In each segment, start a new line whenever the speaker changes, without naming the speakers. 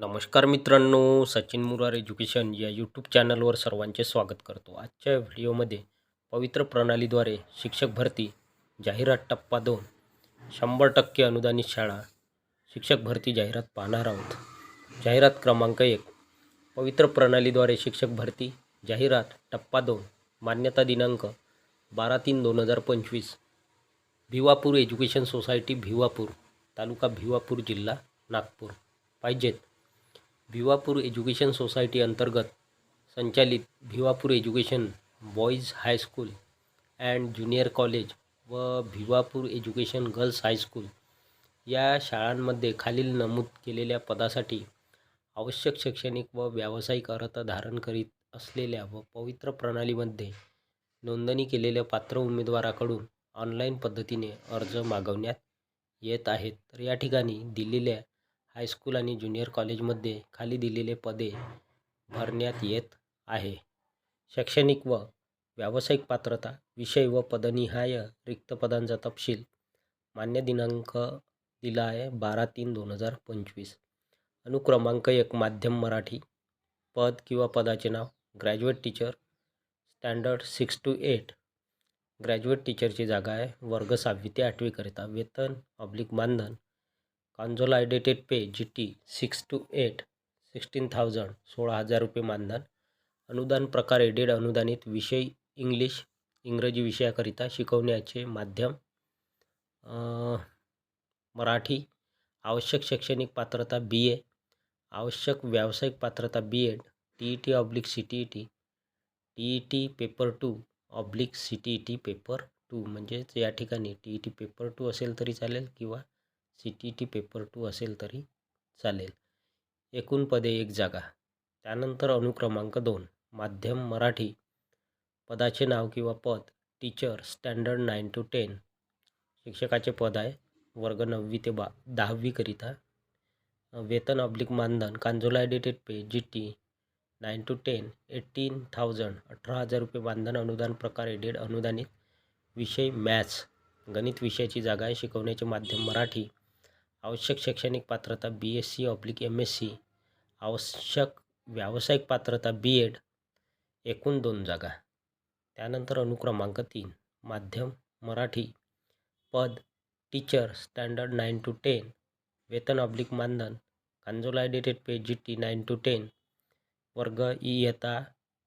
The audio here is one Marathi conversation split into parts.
नमस्कार मित्रांनो सचिन मुरार एज्युकेशन या यूट्यूब चॅनलवर सर्वांचे स्वागत करतो. आजच्या व्हिडिओमध्ये पवित्र प्रणालीद्वारे शिक्षक भरती जाहिरात टप्पा दोन शंभर टक्के अनुदानित शाळा शिक्षक भरती जाहिरात पाहणार आहोत. जाहिरात क्रमांक एक पवित्र प्रणालीद्वारे शिक्षक भरती जाहिरात टप्पा दोन मान्यता दिनांक बारा तीन दोन हजार पंचवीस भिवापूर एज्युकेशन सोसायटी भिवापूर तालुका भिवापूर जिल्हा नागपूर. पाहिजेत. भिवापूर एज्युकेशन सोसायटी अंतर्गत संचालित Bhiwapur education boys high school and junior college व भिवापूर एज्युकेशन गर्ल्स हायस्कूल या शाळांमध्ये खालील नमूद केलेल्या पदासाठी आवश्यक शैक्षणिक व व्यावसायिक अर्हता धारण करीत असलेल्या व पवित्र प्रणालीमध्ये नोंदणी केलेल्या पात्र उमेदवाराकडून ऑनलाईन पद्धतीने अर्ज मागवण्यात येत आहेत. तर या ठिकाणी दिलेल्या हायस्कूल आणि ज्युनियर कॉलेजमध्ये खाली दिलेले पदे भरण्यात येत आहे. शैक्षणिक व व्यावसायिक पात्रता विषय व पदनिहाय रिक्त पदांचा तपशील मान्य दिनांक दिला आहे बारा तीन दोन हजार पंचवीस. अनुक्रमांक एक माध्यम मराठी. पद किंवा पदाचे नाव graduate teacher standard six to eight. Graduate टीचरची जागा आहे वर्ग सहावी ते आठवीकरिता. वेतन ऑब्लिक मानधन consolidated pay G T six to eight sixteen thousand सोळा हजार रुपये मानधन. अनुदान प्रकार एडेड अनुदानित विषय इंग्लिश इंग्रजी विषयाकरिता शिकवण्याचे माध्यम मराठी आवश्यक शैक्षणिक पात्रता बी ए आवश्यक व्यावसायिक पात्रता B Ed T E T oblique C T E T T E T paper two oblique C T E T paper two म्हणजेच या ठिकाणी T E T paper two असेल तरी चालेल किंवा C T T paper two असेल तरी चालेल. एकूण पदे एक जागा. त्यानंतर अनुक्रमांक दोन माध्यम मराठी. पदाचे नाव किंवा पद teacher standard nine to ten शिक्षकाचे पद आहे वर्ग नववी ते बा दहावीकरिता वेतन ऑब्लिक मानधन consolidated pay G T nine to ten eighteen thousand अठरा हजार रुपये मानधन अनुदान प्रकार एडेड अनुदानित. विषय मॅथ्स गणित विषयाची जागा आहे शिकवण्याचे माध्यम मराठी. आवश्यक शैक्षणिक पात्रता B S C oblique M S C आवश्यक व्यावसायिक पात्रता बी एड एकूण दोन जागा. त्यानंतर अनुक्रमांक तीन माध्यम मराठी पद teacher standard nine to ten वेतन ऑब्लिक मानधन consolidated pay G T nine to ten वर्ग इयत्ता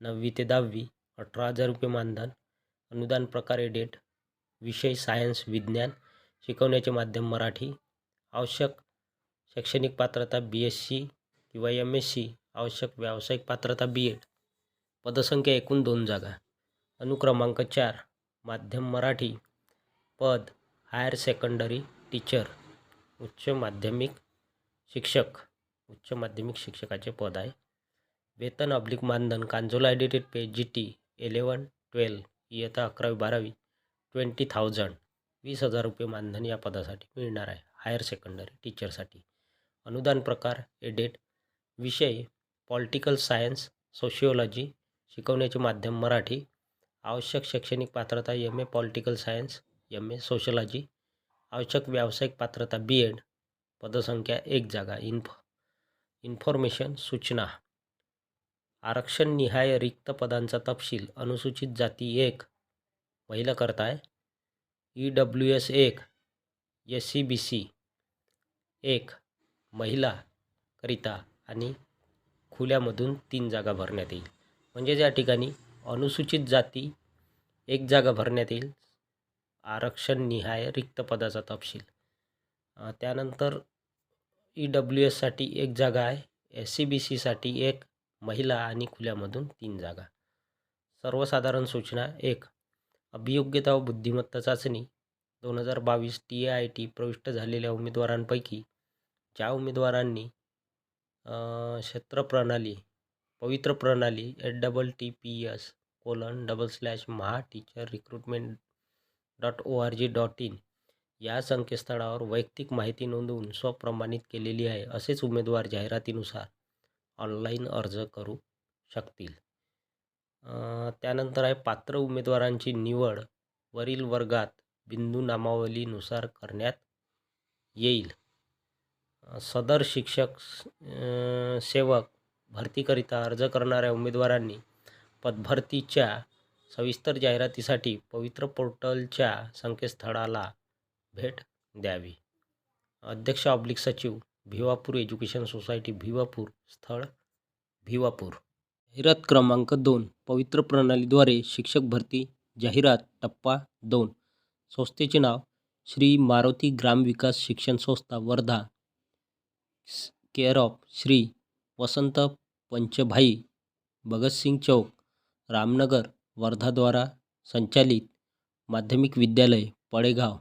नववी ते दहावी अठरा हजार रुपये मानधन अनुदान प्रकार एडेट विषय सायन्स विज्ञान शिकवण्याचे माध्यम मराठी आवश्यक शैक्षणिक पात्रता बी एस सी किंवा एम एस सी आवश्यक व्यावसायिक पात्रता बी एड पदसंख्या एकूण दोन जागा. अनुक्रमांक चार माध्यम मराठी. पद हायर सेकंडरी टीचर उच्च माध्यमिक शिक्षक. उच्च माध्यमिक शिक्षकाचे पद आहे. वेतन ऑब्लिक मानधन consolidated pay G T eleven twelve इयत्ता अकरावी बारावी ट्वेंटी थाउजंड वीस हजार रुपये मानधन या पदासाठी मिळणार आहे. हायर सेकंडरी टीचरसाठी. अनुदान प्रकार एडेड विषय पॉलिटिकल सायन्स सोशिओलॉजी शिकवण्याचे माध्यम मराठी आवश्यक शैक्षणिक पात्रता M A political science M A sociology आवश्यक व्यावसायिक पात्रता बी एड पदसंख्या एक जागा इन्फ इन्फॉर्मेशन सूचना. आरक्षण निहाय रिक्त पदांचा तपशील अनुसूचित जाती एक महिला करताय आहे ई डब्ल्यू एस एक एस सी बी सी एक महिला करिता आणि खुल्यामधून तीन जागा भरण्यात येईल. म्हणजे या ठिकाणी अनुसूचित जाती एक जागा भरण्यात येईल आरक्षण निहाय रिक्त पदाचा तपशील. त्यानंतर ई डब्ल्यू एससाठी एक जागा आहे एस सी बी सीसाठी एक महिला आणि खुल्यामधून तीन जागा. सर्वसाधारण सूचना एक अभियोग्यता व बुद्धिमत्ता चाचणी दोन हजार बावीस टी ए आय टी प्रविष्ट झालेल्या उमेदवारांपैकी ज्या उमेदवारांनी क्षेत्र प्रणाली पवित्र प्रणाली at double T P S colon double slash Maha teacher recruitment dot O R G dot in या संकेतस्थळावर वैयक्तिक माहिती नोंदवून स्वप्रमाणित केलेली आहे असेच उमेदवार जाहिरातीनुसार ऑनलाईन अर्ज करू शकतील. त्यानंतर आहे पात्र उमेदवारांची निवड वरील वर्गात बिंदू नामावलीनुसार करण्यात येईल. सदर शिक्षक सेवक भरतीकरिता अर्ज करणाऱ्या उमेदवारांनी पदभरतीच्या सविस्तर जाहिरातीसाठी पवित्र पोर्टलच्या संकेतस्थळाला भेट द्यावी. अध्यक्ष ऑब्लिक सचिव भिवापूर एज्युकेशन सोसायटी भिवापूर स्थळ भिवापूर. जाहिरात क्रमांक दोन पवित्र प्रणालीद्वारे शिक्षक भरती जाहिरात टप्पा दोन. संस्थेचे नाव श्री मारुती ग्राम विकास शिक्षण संस्था वर्धा केअर ऑफ श्री वसंत पंचभाई भगतसिंग चौक रामनगर वर्धाद्वारा संचालित माध्यमिक विद्यालय पळेगाव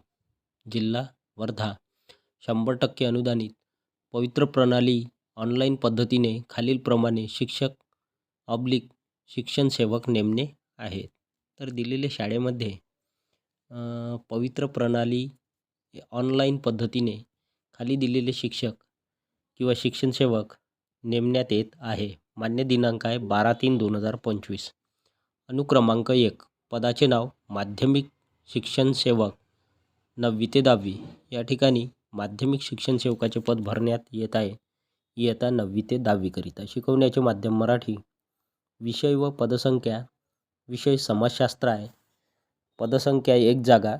जिल्हा वर्धा. शंभर टक्के अनुदानित. पवित्र प्रणाली ऑनलाईन पद्धतीने खालीलप्रमाणे शिक्षक ऑब्लिक शिक्षण सेवक नेमणे आहेत. तर दिलेल्या शाळेमध्ये पवित्र प्रणाली ऑनलाईन पद्धतीने खाली दिलेले शिक्षक किंवा शिक्षणसेवक नेमण्यात येत आहे. मान्य दिनांक आहे बारा तीन दोन हजार पंचवीस. अनुक्रमांक एक. पदाचे नाव माध्यमिक शिक्षण सेवक नववी ते दहावी. या ठिकाणी माध्यमिक शिक्षण सेवकाचे पद भरण्यात येत आहे. इयत्ता नववी ते दहावीकरिता शिकवण्याचे माध्यम मराठी. विषय व पदसंख्या. विषय समाजशास्त्र आहे. पदसंख्या एक जागा.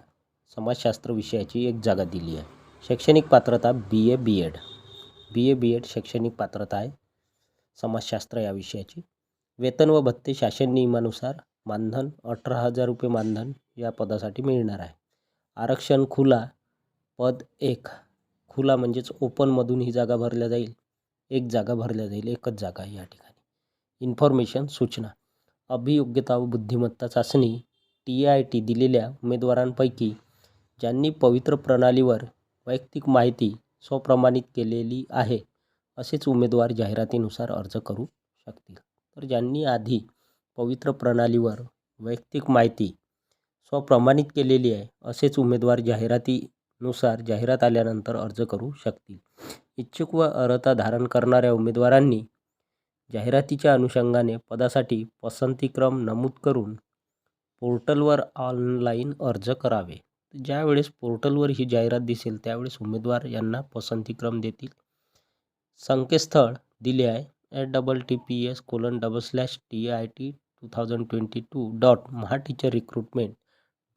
समाजशास्त्र विषयाची एक जागा दिली आहे. शैक्षणिक पात्रता बी A B Ed B A B Ed शैक्षणिक पात्रता आहे. समाजशास्त्र या विषयाची. वेतन व भत्ते शासन नियमानुसार मानधन अठरा हजार रुपये मानधन या पदासाठी मिळणार आहे. आरक्षण खुला पद एक. खुला म्हणजेच ओपनमधून ही जागा भरल्या जाईल. एक जागा भरल्या जाईल एकच जागा या ठिकाणी. इन्फॉर्मेशन सूचना. अभियोग्यता व बुद्धिमत्ता चाचणी. टी आय टी दिलेल्या उमेदवारांपैकी ज्यांनी पवित्र प्रणालीवर वैयक्तिक माहिती स्वप्रमाणित केलेली आहे. असेच उमेदवार जाहिरातीनुसार अर्ज करू शकतील. तर ज्यांनी आधी पवित्र प्रणालीवर वैयक्तिक माहिती स्वप्रमाणित केलेली आहे असेच उमेदवार जाहिरातीनुसार जाहिरात आल्यानंतर अर्ज करू शकतील. इच्छुक व अर्हता धारण करणाऱ्या उमेदवारांनी जाहिरातीच्या अनुषंगाने पदासाठी पसंतीक्रम नमूद करून पोर्टलवर ऑनलाईन अर्ज करावे. ज्यावेळेस पोर्टलवर ही जाहिरात दिसेल त्यावेळेस उमेदवार यांना पसंतीक्रम देतील. संकेतस्थळ दिले आहे at double T P S colon double slash T I T two thousand twenty two dot Maha teacher recruitment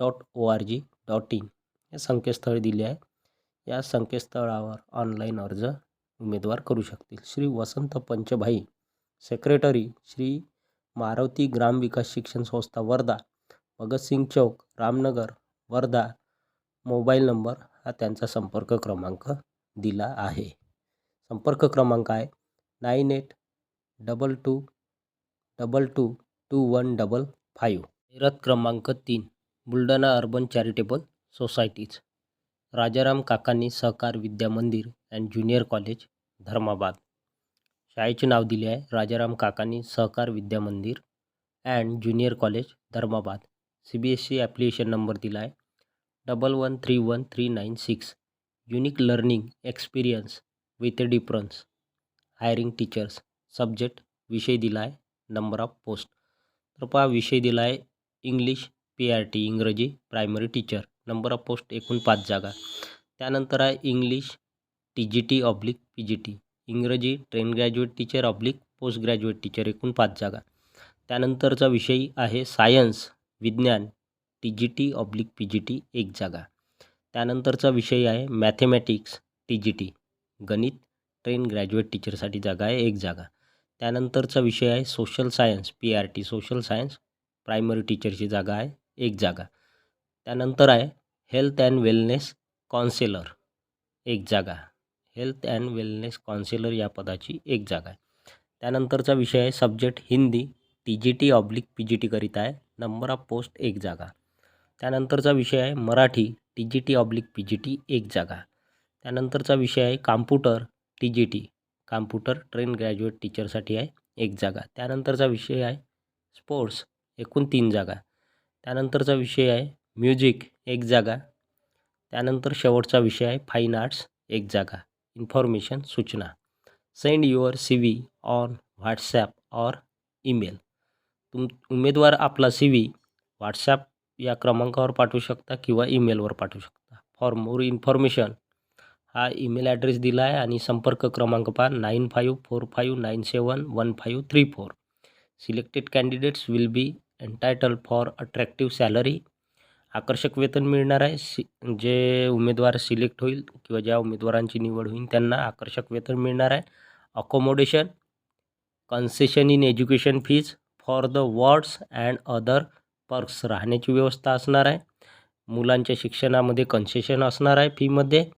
dot O R G dot in हे संकेतस्थळ दिले आहे. या संकेतस्थळावर ऑनलाईन अर्ज उमेदवार करू शकतील. Shri Vasant Panchbhai secretary Shri Maruti Gramvikas Shikshan Sanstha Wardha Bhagat Singh Chowk Ramnagar Wardha mobile number हा त्यांचा संपर्क क्रमांक दिला आहे. संपर्क क्रमांक आहे nine eight double two double two two one double five. जाहिरात क्रमांक तीन Buldhana urban charitable societies. Rajaram Kakanni Sahakar Vidya मंदिर अँड ज्युनियर कॉलेज धर्माबाद. शाळेचे नाव दिले आहे Rajaram Kakanni Sahakar Vidya Mandir and junior college Dharmabad. C B S C application number दिला आहे double one three one three nine six unique learning experience with a difference hiring teachers subject विषय दिला आहे नंबर ऑफ पोस्ट तर पहा विषय दिला आहे इंग्लिश पी आर टी इंग्रजी primary teacher number of post एकूण पाच जागा. त्यानंतर आहे English T G T oblique P G T इंग्रजी train graduate teacher oblique post graduate teacher एकूण पाच जागा. त्यानंतरचा विषय आहे सायन्स विज्ञान T G T oblique P G T एक जागा. त्यानंतरचा विषय आहे मॅथेमॅटिक्स टी जी टी गणित ट्रेन ग्रॅज्युएट टीचरसाठी जागा आहे एक जागा. त्यानंतरचा विषय आहे social science P R T social science primary टीचरची जागा आहे एक जागा. त्यानंतर आहे हेल्थ अँड वेलनेस कॉन्सेलर एक जागा. हेल्थ अँड वेलनेस कॉन्सेलर या पदाची एक जागा आहे. त्यानंतरचा विषय आहे subject Hindi T G T oblique P G टीकरिता आहे. नंबर ऑफ पोस्ट एक जागा. त्यानंतरचा विषय आहे Marathi T G T oblique P G T एक जागा. त्यानंतरचा विषय आहे computer T G T. Computer train graduate टीचरसाठी आहे एक जागा. त्यानंतरचा विषय आहे स्पोर्ट्स एकूण तीन जागा. त्यानंतरचा विषय आहे म्युझिक एक जागा. त्यानंतर शेवटचा विषय आहे फाईन आर्ट्स एक जागा. इन्फॉर्मेशन सूचना. Send your C V on WhatsApp or email तुम उमेदवार आपला सी व्ही व्हॉट्सॲप या क्रमांकावर पाठवू शकता किंवा ईमेलवर पाठवू शकता. फॉर मोर इन्फॉर्मेशन हा ईमेल ॲड्रेस दिला आहे आणि संपर्क क्रमांक पहा nine five four five nine seven one five three four. Selected candidates will be entitled for attractive salary आकर्षक वेतन मिळणार आहे. सि जे उमेदवार सिलेक्ट होईल किंवा ज्या उमेदवारांची निवड होईल त्यांना आकर्षक वेतन मिळणार आहे. Accommodation concession in education fees for the wards and other perks राहण्याची व्यवस्था असणार आहे. मुलांच्या शिक्षणामध्ये कन्सेशन असणार आहे फीमध्ये